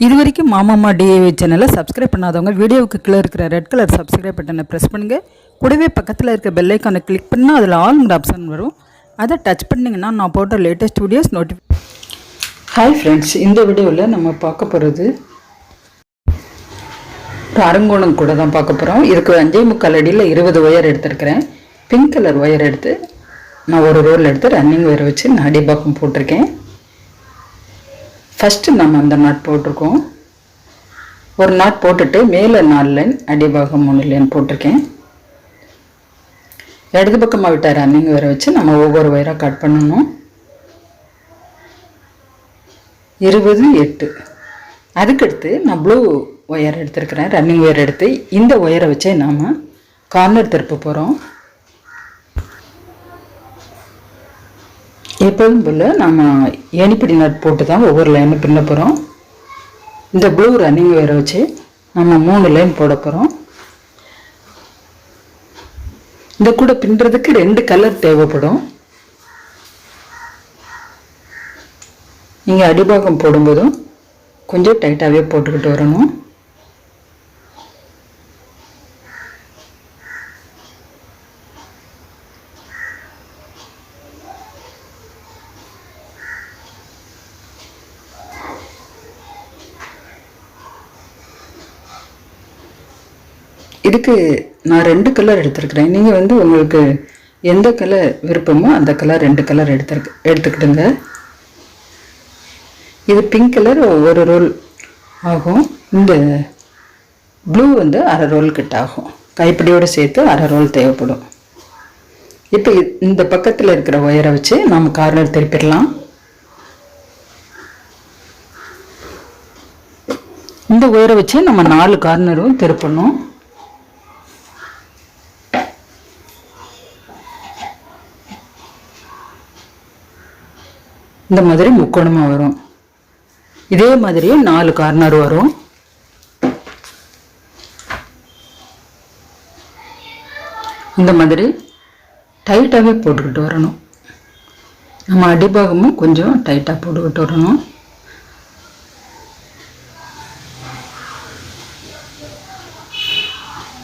இது வரைக்கும் மாமாமா டிஏவி சேனலை சப்ஸ்கிரைப் பண்ணாதவங்க வீடியோவுக்கு கீழே இருக்கிற ரெட் கலர் சப்ஸ்கிரைப் பட்டனை ப்ரெஸ் பண்ணுங்கள் கூடவே பக்கத்தில் இருக்க பெல்லைக்கானை கிளிக் பண்ணால் அதில் ஆல் ஆப்ஷன் வரும். அதை டச் பண்ணிங்கன்னா நான் போட்ட latest videos notify hi friends இந்த வீடியோவில் நம்ம பார்க்க போகிறது ஒரு அருங்கோணம் கூட தான் பார்க்க போகிறோம் இதுக்கு அஞ்சே முக்கால் அடியில் இருபது ஒயர் எடுத்திருக்கிறேன். பிங்க் கலர் ஒயர் எடுத்து நான் ஒரு ரோல் எடுத்து ரன்னிங் ஒயர் வச்சு நான் அடிபாக்கம் போட்டிருக்கேன். ஃபஸ்ட்டு நம்ம அந்த நாட் போட்டிருக்கோம். ஒரு நாட் போட்டுட்டு மேலே நாலு லைன் அடிபாகம் மூணு லைன் போட்டிருக்கேன். இடது பக்கமாக விட்டார் ரன்னிங் ஒயரை வச்சு நம்ம ஒவ்வொரு ஒயராக கட் பண்ணணும். இருபது எட்டு. அதுக்கடுத்து நான் ப்ளூ ஒயர் எடுத்திருக்கிறேன் ரன்னிங் ஒயர் எடுத்து இந்த ஒயரை வச்சே நாம் கார்னர் திருப்ப போகிறோம் எப்போதும் போல் நம்ம ஏணிப்படி நட் போட்டு தான் ஒவ்வொரு லைனும் பின்ன போகிறோம் இந்த ப்ளூ ரன்னிங் ஒயரை வச்சு நம்ம மூணு லைன் போட போகிறோம் இந்த கூட பின்னுறதுக்கு ரெண்டு கலர் தேவைப்படும். நீங்கள் அடிபாகம் போடும்போதும் கொஞ்சம் டைட்டாகவே போட்டுக்கிட்டு வரணும். இதுக்கு நான் ரெண்டு கலர் எடுத்திருக்கிறேன். நீங்கள் வந்து உங்களுக்கு எந்த கலர் விருப்பமோ அந்த கலர் ரெண்டு கலர் எடுத்துருக்கு எடுத்துக்கிடுங்க. இது பிங்க் கலர் ஒரு ரோல் ஆகும். இந்த ப்ளூ வந்து அரை ரோல் கிட்ட ஆகும். கைப்பிடியோடு சேர்த்து அரை ரோல் தேவைப்படும். இப்போ இந்த பக்கத்தில் இருக்கிற ஒயரை வச்சு நம்ம கார்னர் திருப்பிடலாம். இந்த ஒயரை வச்சு நம்ம நாலு கார்னரும் திருப்பணும். இந்த மாதிரி முக்கோணமாக வரும். இதே மாதிரியே நாலு கார்னர் வரும். இந்த மாதிரி டைட்டாகவே போட்டுக்கிட்டு வரணும். நம்ம அடிபாகமும் கொஞ்சம் டைட்டாக போட்டுக்கிட்டு வரணும்.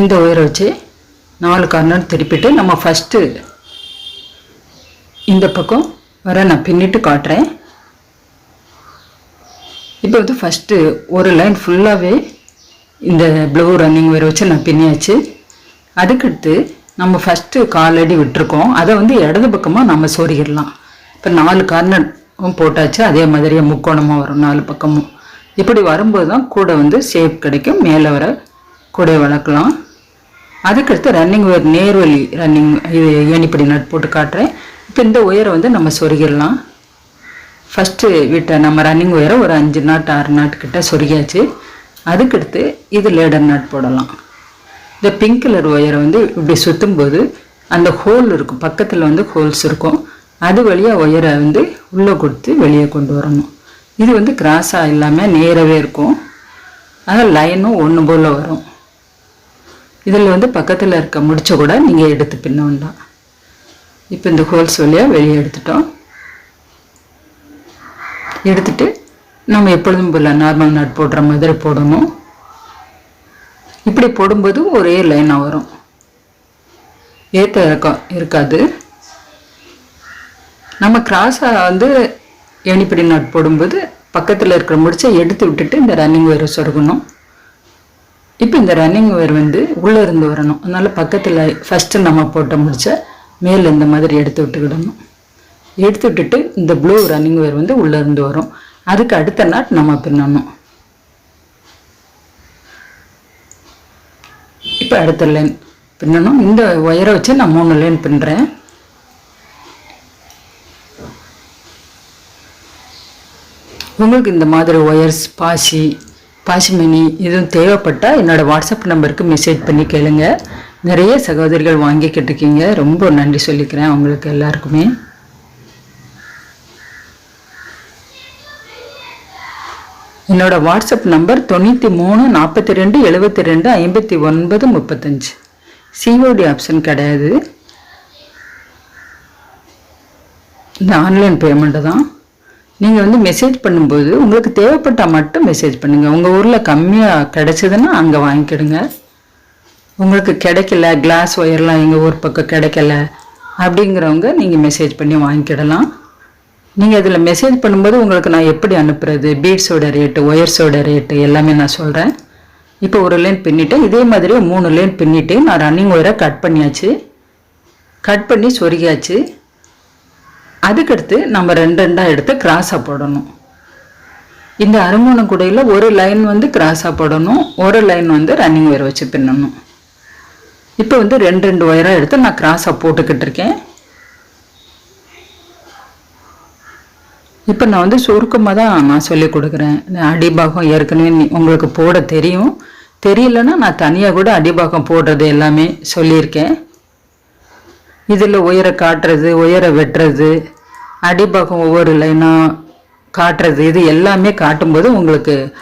இந்த உயரை வச்சு நாலு கார்னர் திருப்பிட்டு நம்ம ஃபஸ்ட்டு இந்த பக்கம் வர நான் பின்னிட்டு காட்டுறேன். இப்போ வந்து ஃபஸ்ட்டு ஒரு லைன் ஃபுல்லாகவே இந்த ப்ளூ ரன்னிங் வேறு வச்சு நான் பின்னியாச்சு. அதுக்கடுத்து நம்ம ஃபஸ்ட்டு காலடி விட்டுருக்கோம். அதை வந்து இடது பக்கமாக நம்ம சொருகிடலாம் இப்போ நாலு கார்னரும் போட்டாச்சு. அதே மாதிரியே முக்கோணமாக வரும் நாலு பக்கமும். இப்படி வரும்போது தான் கூட வந்து ஷேப் கிடைக்கும். மேலே வர கூடை வளர்க்கலாம். அதுக்கடுத்து ரன்னிங் வேர் நேர்வழி ரன்னிங் இது ஏணிப்படி நட் போட்டு காட்டுறேன். இப்போ இந்த ஒயரை வந்து நம்ம சொருகிடலாம். ஃபஸ்ட்டு விட்ட நம்ம ரன்னிங் ஒயரை ஒரு அஞ்சு நாட் ஆறு நாட் கிட்ட சொருகியாச்சு. அதுக்கடுத்து இது லேடர் நாட் போடலாம். இந்த பிங்க் கலர் ஒயரை வந்து இப்படி சுற்றும்போது அந்த ஹோல் இருக்கும் பக்கத்தில் வந்து ஹோல்ஸ் இருக்கும். அது வழியாக ஒயரை வந்து உள்ளே கொடுத்து வெளியே கொண்டு வரணும். இது வந்து கிராஸாக இல்லாமல் நேராகவே இருக்கும். அதான் லைனும் ஒன்று போல் வரும். இதில் வந்து பக்கத்தில் இருக்க முடிச்ச கூட நீங்கள் எடுத்து பின்ன வேண்டாம். இப்போ இந்த ஹோல்ஸ் வழியாக வெளியே எடுத்துட்டோம். எடுத்துட்டு நம்ம எப்பொழுதும் போல் நார்மல் நட் போடுற மாதிரி போடணும். இப்படி போடும்போது ஒரே லைனாக வரும். ஏற்ற இறக்கம் இருக்காது. நம்ம கிராஸாக வந்து ஏணிப்படி நட் போடும்போது பக்கத்தில் இருக்கிற முடிச்சை எடுத்து விட்டுட்டு இந்த ரன்னிங் ஒயரை சொருகணும். இப்போ இந்த ரன்னிங் ஒயர் வந்து உள்ளே இருந்து வரணும். அதனால் பக்கத்தில் ஃபஸ்ட்டு நம்ம போட்ட முடிச்ச மேலே இந்த மாதிரி எடுத்து விட்டுக்கிடணும் எடுத்து விட்டுட்டு இந்த ப்ளூ ரன்னிங் ஒயர் வந்து உள்ளேருந்து வரும். அதுக்கு அடுத்த நாட் நம்ம பின்னணும். இப்போ அடுத்த லைன் பின்னணும். இந்த ஒயரை வச்சு நான் மூணு லைன் பின்னுறேன் உங்களுக்கு இந்த மாதிரி ஒயர்ஸ் பாசி பாசிமணி இதுவும் தேவைப்பட்டால் என்னோடய வாட்ஸ்அப் நம்பருக்கு மெசேஜ் பண்ணி கேளுங்க. நிறைய சகோதரிகள் வாங்கிக்கிட்டு இருக்கீங்க ரொம்ப நன்றி சொல்லிக்கிறேன் அவங்களுக்கு எல்லாருக்குமே. என்னோட வாட்ஸ்அப் நம்பர் தொண்ணூற்றி மூணு நாற்பத்தி ரெண்டு எழுபத்தி ரெண்டு ஐம்பத்தி ஒன்பது முப்பத்தஞ்சு. சிஓடி ஆப்ஷன் கிடையாது. இந்த ஆன்லைன் பேமெண்ட்டு தான். நீங்கள் வந்து மெசேஜ் பண்ணும்போது உங்களுக்கு தேவைப்பட்டால் மட்டும் மெசேஜ் பண்ணுங்கள் உங்கள் ஊரில் கம்மியாக கிடச்சிதுன்னா அங்கே வாங்கிக்கிடுங்க. உங்களுக்கு கிடைக்கல கிளாஸ் ஒயர்லாம் எங்கள் ஊர் பக்கம் கிடைக்கல அப்படிங்கிறவங்க நீங்கள் மெசேஜ் பண்ணி வாங்கிக்கிடலாம். நீங்கள் அதில் மெசேஜ் பண்ணும்போது உங்களுக்கு நான் எப்படி அனுப்புறது? பீட்ஸோட ரேட்டு ஒயர்ஸோட ரேட்டு எல்லாமே நான் சொல்கிறேன் இப்போ ஒரு லைன் பின்னிட்டேன் இதே மாதிரி மூணு லைன் பின்னிட்டு நான் ரன்னிங் ஒயரை கட் பண்ணியாச்சு. கட் பண்ணி சொருகியாச்சு. அதுக்கடுத்து நம்ம ரெண்டு ரெண்டாக எடுத்து கிராஸாக போடணும். இந்த அருங்கோணம் குடையில் ஒரு லைன் வந்து கிராஸாக போடணும். ஒரு லைன் வந்து ரன்னிங் ஒயர் வச்சு பின்னணும். இப்போ வந்து ரெண்டு ரெண்டு ஒயராக எடுத்து நான் கிராஸாக போட்டுக்கிட்டு இருக்கேன். இப்போ நான் வந்து சுருக்கமாக தான் நான் சொல்லி கொடுக்குறேன். அடிபாகம் ஏற்கனவே நீ- உங்களுக்கு போட தெரியும். தெரியலன்னா நான் தனியாக கூட அடிபாகம் போடுறது எல்லாமே சொல்லியிருக்கேன். இதில் உயரை காட்டுறது உயரை வெட்டுறது அடிபாகம் ஒவ்வொரு லைனாக காட்டுறது இது எல்லாமே காட்டும்போது உங்களுக்கு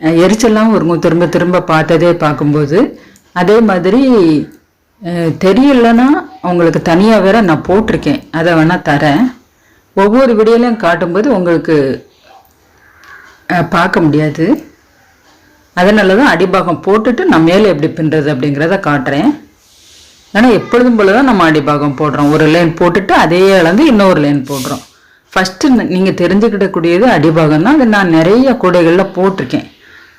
எரிச்சலாகவும் இருக்கும். திரும்ப திரும்ப பார்த்ததே பார்க்கும்போது. அதே மாதிரி தெரியலன்னா உங்களுக்கு தனியாக வேற நான் போட்டிருக்கேன். அதை வேணால் தரேன். ஒவ்வொரு வீடியோலையும் காட்டும்போது உங்களுக்கு பார்க்க முடியாது. அதனால தான் அடிபாகம் போட்டுட்டு நான் மேலே எப்படி பின்னுறது அப்படிங்கிறத காட்டுறேன். ஆனால் எப்பொழுதும் போல தான் நம்ம அடிபாகம் போடுறோம். ஒரு லைன் போட்டுட்டு அதே அளந்து இன்னொரு லைன் போடுறோம். ஃபஸ்ட்டு நீங்கள் தெரிஞ்சுக்கிடக்கூடியது அடிபாகம் தான் அது நான் நிறைய கூடைகளில் போட்டிருக்கேன்.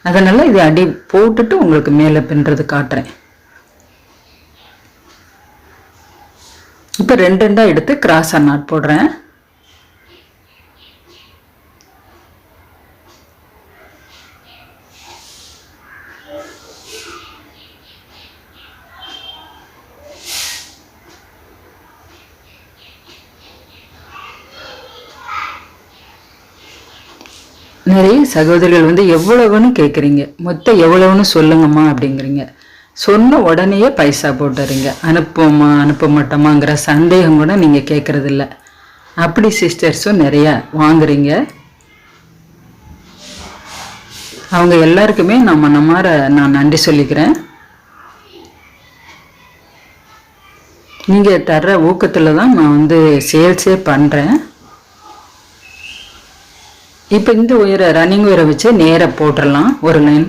அதனால் இது அடி போட்டுட்டு உங்களுக்கு மேலே பின்னுறது காட்டுறேன். இப்போ ரெண்டு ரெண்டாக எடுத்து கிராஸாக நாட் போடுறேன். நிறைய சகோதரிகள் வந்து எவ்வளவுன்னு கேட்குறீங்க மொத்தம் எவ்வளவுன்னு சொல்லுங்கம்மா அப்படிங்கிறீங்க. சொன்ன உடனேயே பைசா போட்டுறீங்க. அனுப்புவோமா அனுப்ப மாட்டோமாங்கிற சந்தேகம் கூட நீங்கள் கேட்குறதில்ல அப்படி சிஸ்டர்ஸும் நிறையா வாங்குறீங்க. அவங்க எல்லாருக்குமே நம்ம நம்மார நான் நன்றி சொல்லிக்கிறேன். நீங்கள் தர்ற ஊக்கத்தில் தான் நான் வந்து சேல்ஸே பண்ணுறேன் இப்போ இந்த உயரை ரன்னிங் உயரை வச்சு நேராக போட்டுடலாம் ஒரு லைன்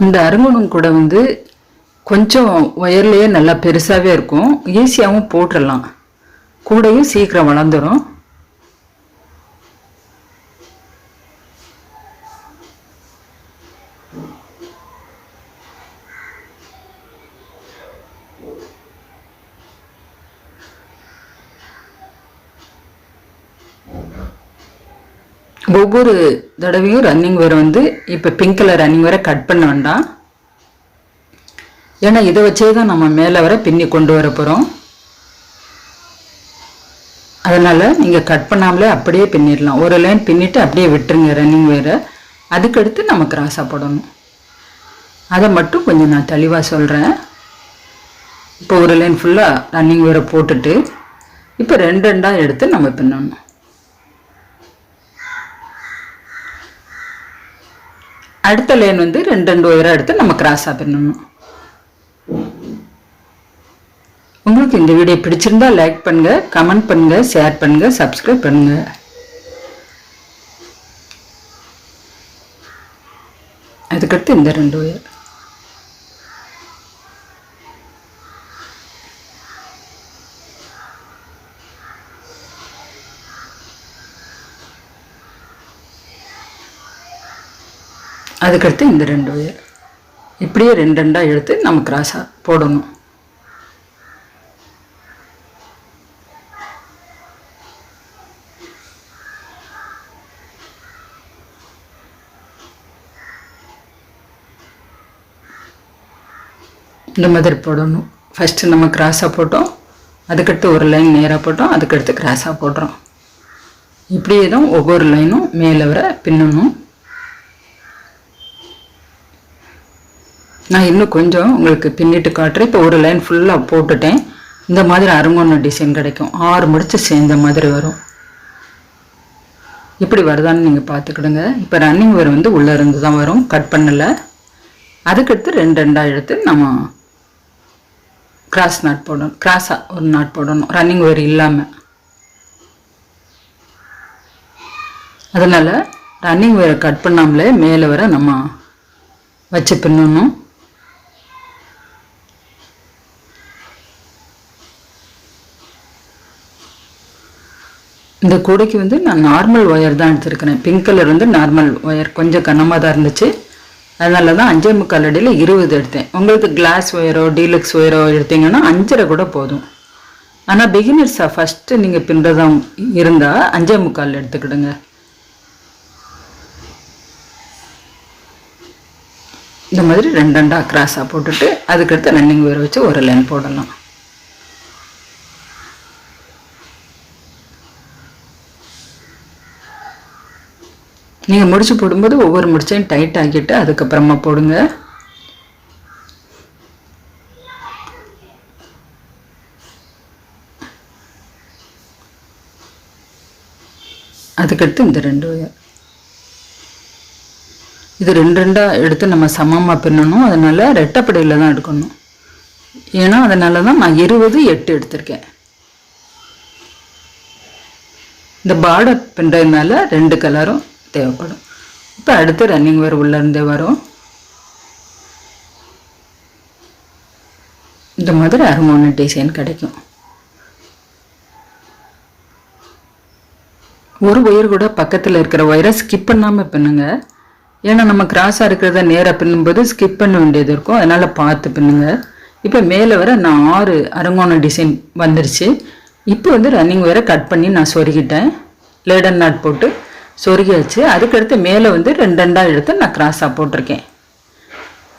இந்த அருங்குணம் கூட வந்து கொஞ்சம் ஒயர்லேயே நல்லா பெருசாகவே இருக்கும். ஈஸியாகவும் போட்டுடலாம் கூடையும் சீக்கிரம் வளர்ந்துடும் ஒவ்வொரு தடவையும் ரன்னிங் வேர் வந்து இப்போ பிங்க் கலர் ரன்னிங் வேரை கட் பண்ண வேண்டாம். ஏன்னா இதை வச்சே தான் நம்ம மேலே வர பின்னி கொண்டு வர போகிறோம் அதனால் நீங்கள் கட் பண்ணாமலே அப்படியே பின்னிடலாம். ஒரு லைன் பின்னிட்டு அப்படியே விட்டுருங்க ரன்னிங் வேரை அதுக்கடுத்து நம்ம கிராஸாக போடணும். அதை மட்டும் கொஞ்சம் நான் தெளிவாக சொல்கிறேன் இப்போ ஒரு லைன் ஃபுல்லாக ரன்னிங் வேரை போட்டுட்டு இப்போ ரெண்டு ரெண்டாக எடுத்து நம்ம பின்னணும். அடுத்த லைன் வந்து ரெண்டு ரெண்டு ஒயராக எடுத்து நம்ம கிராஸாக பண்ணணும் உங்களுக்கு இந்த வீடியோ பிடிச்சிருந்தா லைக் பண்ணுங்க கமெண்ட் பண்ணுங்க ஷேர் பண்ணுங்க சப்ஸ்கிரைப் பண்ணுங்க. அதுக்கடுத்து இந்த ரெண்டு ஒயர் அதுக்கடுத்து இந்த ரெண்டு ஒயர் இப்படியே ரெண்டு ரெண்டாக எடுத்து நம்ம கிராஸாக போடணும். இந்த மாதிரி போடணும். ஃபஸ்ட்டு நம்ம கிராஸாக போட்டோம். அதுக்கடுத்து ஒரு லைன் நேராக போட்டோம். அதுக்கடுத்து கிராஸாக போடுறோம். இப்படியே தான் ஒவ்வொரு லைனும் மேலே வர பின்னணும். நான் இன்னும் கொஞ்சம் உங்களுக்கு பின்னிட்டு காட்டுறேன். இப்போ ஒரு லைன் ஃபுல்லாக போட்டுட்டேன். இந்த மாதிரி அருங்கொன்ன டிசைன் கிடைக்கும். ஆறு முடிச்சு சேர்ந்த மாதிரி வரும். இப்படி வருதான்னு நீங்கள் பார்த்துக்கிடுங்க. இப்போ ரன்னிங் வேர் வந்து உள்ளே இருந்து தான் வரும். கட் பண்ணலை. அதுக்கடுத்து ரெண்டு ரெண்டாக எடுத்து நம்ம கிராஸ் நாட் போடணும். கிராஸாக ஒரு நாட் போடணும். ரன்னிங் வேர் இல்லாமல் அதனால் ரன்னிங் வேரை கட் பண்ணாமலே மேலே வர நம்ம வச்சு பின்னணும். இந்த கூடைக்கு வந்து நான் நார்மல் ஒயர் தான் எடுத்திருக்கிறேன். பிங்க் கலர் வந்து நார்மல் ஒயர் கொஞ்சம் கனமாக தான் இருந்துச்சு. அதனால தான் அஞ்சே முக்கால் அடியில் இருபது எடுத்தேன். உங்களுக்கு கிளாஸ் ஒயரோ டீலக்ஸ் ஒயரோ எடுத்தீங்கன்னா அஞ்சரை கூட போதும். ஆனால் பிகினர்ஸாக ஃபஸ்ட்டு நீங்கள் பின்னுறதாக இருந்தால் அஞ்சே முக்கால் எடுத்துக்கிடுங்க. இந்த மாதிரி ரெண்டு ரெண்டாக கிராஸாக போட்டுட்டு அதுக்கடுத்து ரன்னிங் ஒயர் வச்சு ஒரு லைன் போடலாம். நீங்கள் முடிச்சு போடும்போது ஒவ்வொரு முடிச்சையும் டைட் ஆக்கிட்டு அதுக்கப்புறமா போடுங்க. அதுக்கடுத்து இந்த ரெண்டு ஒயர் இது ரெண்டு ரெண்டாக எடுத்து நம்ம சமமாக பின்னணும். அதனால் ரெட்டப்படையில் தான் எடுக்கணும். ஏன்னா அதனால தான் நான் இருபது எட்டு எடுத்திருக்கேன். இந்த பார்டர் பின்னுறதுனால ரெண்டு கலரும் தேவைப்படும். இப்போ அடுத்து ரன்னிங் வேர் உள்ளேருந்தே வரும். இந்த மாதிரி அருமான டிசைன் கிடைக்கும். ஒரு ஒயர் கூட பக்கத்தில் இருக்கிற ஒயரை ஸ்கிப் பண்ணாமல் பின்னுங்க. ஏன்னா நம்ம கிராஸாக இருக்கிறத நேராக பின்னும்போது ஸ்கிப் பண்ண வேண்டியது இருக்கும். அதனால் பார்த்து பின்னுங்க. இப்போ மேலே வர நான் ஆறு அரங்கோண டிசைன் வந்துருச்சு. இப்போ வந்து ரன்னிங் வேற கட் பண்ணி நான் சொருகிட்டேன். லேடன் நாட் போட்டு சொருகியாச்சு. அதுக்கடுத்து மேலே வந்து ரெண்டு ரெண்டாக எடுத்து நான் கிராஸாக போட்டிருக்கேன்.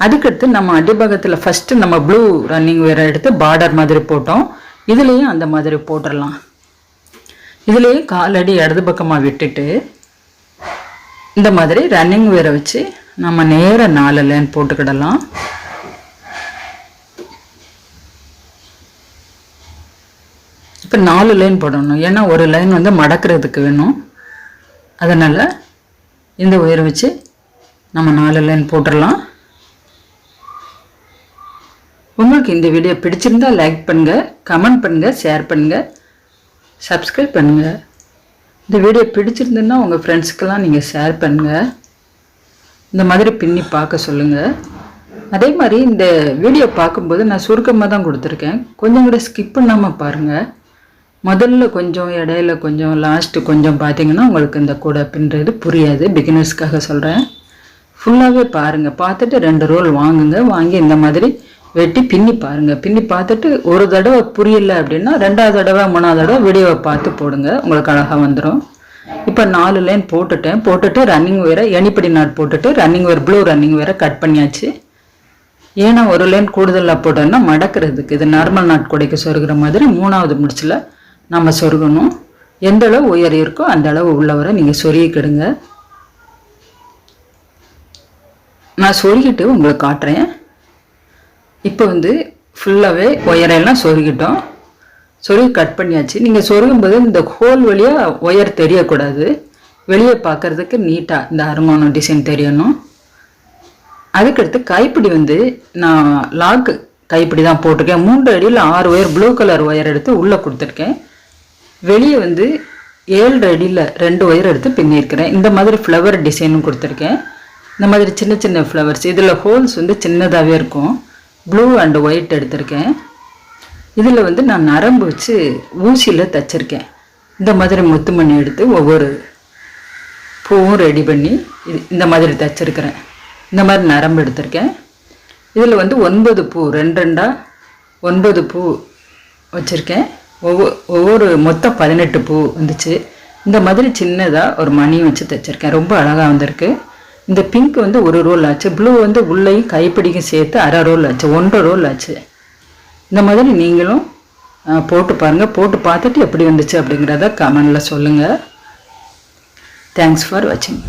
அதுக்கடுத்து நம்ம அடிபாகத்தில் ஃபஸ்ட்டு நம்ம ப்ளூ ரன்னிங் வேற எடுத்து பார்டர் மாதிரி போட்டோம். இதுலேயும் அந்த மாதிரி போட்டுடலாம் இதுலேயே காலடி இடது பக்கமாக விட்டுட்டு இந்த மாதிரி ரன்னிங் வேற வச்சு நம்ம நேர நாலு லைன் போட்டுக்கிடலாம். இப்போ நாலு லைன் போடணும். ஏன்னா ஒரு லைன் வந்து மடக்கிறதுக்கு வேணும். அதனால் இந்த உயரை வச்சு நம்ம நாலு லைன் போட்டுடலாம் உங்களுக்கு இந்த வீடியோ பிடிச்சிருந்தா லைக் பண்ணுங்கள் கமெண்ட் பண்ணுங்கள் ஷேர் பண்ணுங்கள் சப்ஸ்கிரைப் பண்ணுங்கள் இந்த வீடியோ பிடிச்சிருந்துன்னா உங்கள் ஃப்ரெண்ட்ஸுக்கெல்லாம் நீங்கள் ஷேர் பண்ணுங்கள் இந்த மாதிரி பின்னி பார்க்க சொல்லுங்கள் அதே மாதிரி இந்த வீடியோ பார்க்கும்போது நான் சுருக்கமாக தான் கொடுத்துருக்கேன். கொஞ்சம் கூட ஸ்கிப் பண்ணாமல் பாருங்கள் முதல்ல கொஞ்சம் இடையில கொஞ்சம் லாஸ்ட்டு கொஞ்சம் பார்த்தீங்கன்னா உங்களுக்கு இந்த கூட பின்றது புரியாது. பிகினர்ஸ்க்காக சொல்கிறேன் ஃபுல்லாகவே பாருங்கள் பார்த்துட்டு ரெண்டு ரோல் வாங்குங்க. வாங்கி இந்த மாதிரி வெட்டி பின்னி பாருங்கள் பின்னி பார்த்துட்டு ஒரு தடவை புரியல அப்படின்னா ரெண்டாவது தடவை மூணாவது தடவை வீடியோவை பார்த்து போடுங்க. உங்களுக்கு அழகாக வந்துடும் இப்போ நாலு லைன் போட்டுட்டேன். போட்டுட்டு ரன்னிங் வேற எனிப்படி நாட் போட்டுட்டு ரன்னிங் வேர் ப்ளூ ரன்னிங் வேற கட் பண்ணியாச்சு. ஏன்னா ஒரு லைன் கூடுதலாக போட்டோன்னா மடக்கிறதுக்கு இது நார்மல் நாட் கொடைக்கு சொருகிற மாதிரி மூணாவது முடிச்சில் நம்ம சொருகணும். எந்த அளவு உயர் இருக்கோ அந்த அளவு உள்ளவரை நீங்கள் சொருகிக்கிடுங்க நான் சொருகிட்டு உங்களுக்கு காட்டுறேன். இப்போ வந்து ஃபுல்லாகவே ஒயரெல்லாம் சொருகிட்டோம். சொருகி கட் பண்ணியாச்சு. நீங்கள் சொருகும்போது இந்த ஹோல் வழியாக ஒயர் தெரியக்கூடாது. வெளியே பார்க்குறதுக்கு நீட்டாக இந்த அருமானம் டிசைன் தெரியணும். அதுக்கடுத்து கைப்பிடி வந்து நான் லாக்கு கைப்பிடி தான் போட்டிருக்கேன். மூன்று அடியில் ஆறு ஒயர் ப்ளூ கலர் ஒயர் எடுத்து உள்ளே கொடுத்துருக்கேன். வெளியே வந்து ஏழு அடியில் ரெண்டு ஒயர் எடுத்து பின்னியிருக்கிறேன். இந்த மாதிரி ஃப்ளவர் டிசைனும் கொடுத்துருக்கேன். இந்த மாதிரி சின்ன சின்ன ஃப்ளவர்ஸ் இதில் ஹோல்ஸ் வந்து சின்னதாகவே இருக்கும். ப்ளூ அண்ட் ஒயிட் எடுத்திருக்கேன். இதில் வந்து நான் நரம்பு வச்சு ஊசியில் தைச்சிருக்கேன். இந்த மாதிரி முத்து மணி எடுத்து ஒவ்வொரு பூவும் ரெடி பண்ணி இது இந்த மாதிரி தைச்சிருக்கிறேன். இந்த மாதிரி நரம்பு எடுத்திருக்கேன். இதில் வந்து ஒன்பது பூ ரெண்டு ரெண்டாக ஒன்பது பூ வச்சுருக்கேன். ஒவ்வொரு ஒவ்வொரு மொத்தம் பதினெட்டு பூ வந்துச்சு. இந்த மாதிரி சின்னதாக ஒரு மணியும் வச்சு தைச்சிருக்கேன். ரொம்ப அழகாக வந்திருக்கு. இந்த பிங்க் வந்து ஒரு ரோல் ஆச்சு. ப்ளூ வந்து உள்ளேயும் கைப்பிடிக்கும் சேர்த்து அரை ரோல் ஆச்சு. ஒன்றரை ரோல் ஆச்சு. இந்த மாதிரி நீங்களும் போட்டு பாருங்கள் போட்டு பார்த்துட்டு எப்படி வந்துச்சு அப்படிங்கிறத கமெண்டில் சொல்லுங்கள் தேங்க்ஸ் ஃபார் வாட்சிங்